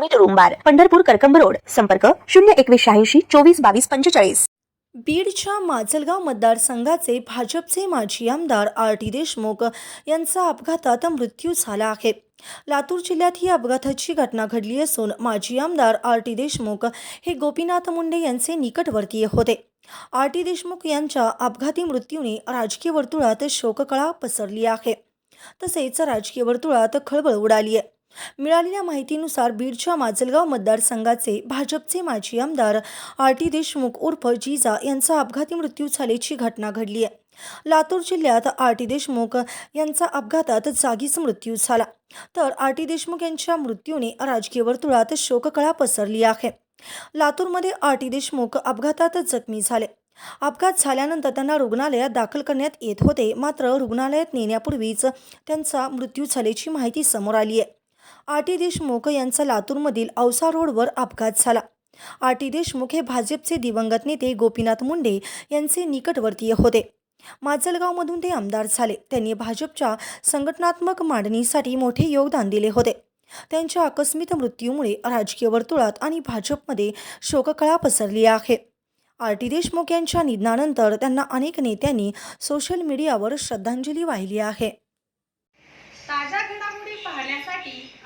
नियमित room bar Pandharpur Karkamb road. संपर्क शून्य एकवीस शहाऐंशी चोवीस बावीस पंचेचाळीस. बीडच्या माजलगाव मतदारसंघाचे भाजपचे माजी आमदार आर टी देशमुख यांचा अपघातात मृत्यू झाला आहे. लातूर जिल्ह्यात ही अपघाताची घटना घडली असून माजी आमदार आर टी देशमुख हे गोपीनाथ मुंडे यांचे निकटवर्तीय होते. आर टी देशमुख यांच्या अपघाती मृत्यूने राजकीय वर्तुळात शोककळा पसरली आहे. तसेच राजकीय वर्तुळात खळबळ उडाली आहे. मिळालेल्या माहितीनुसार बीडच्या माजलगाव मतदारसंघाचे भाजपचे माजी आमदार आर टी देशमुख उर्फ जिजा यांचा अपघाती मृत्यू झाल्याची घटना घडली आहे. लातूर जिल्ह्यात आर टी देशमुख यांचा अपघातात जागीच मृत्यू झाला. तर आर टी देशमुख यांच्या मृत्यूने राजकीय वर्तुळात शोककळा पसरली आहे. लातूरमध्ये आर टी देशमुख अपघातात जखमी झाले. अपघात झाल्यानंतर त्यांना रुग्णालयात दाखल करण्यात येत होते मात्र रुग्णालयात नेण्यापूर्वीच त्यांचा मृत्यू झाल्याची माहिती समोर आली आहे. आटी देशमुख यांचा लातूरमधील औसा रोडवर अपघात झाला. आटी देशमुख हे भाजपचे दिवंगत नेते गोपीनाथ मुंडे यांचे निकटवर्तीय होते. माजलगावमधून ते आमदार झाले. त्यांनी भाजपच्या संघटनात्मक मांडणीसाठी मोठे योगदान दिले होते. त्यांच्या आकस्मिक मृत्यूमुळे राजकीय वर्तुळात आणि भाजपमध्ये शोककळा पसरली आहे. आर टी देशमुख यांच्या निधनानंतर त्यांना अनेक नेत्यांनी सोशल मीडियावर श्रद्धांजली वाहिली आहे.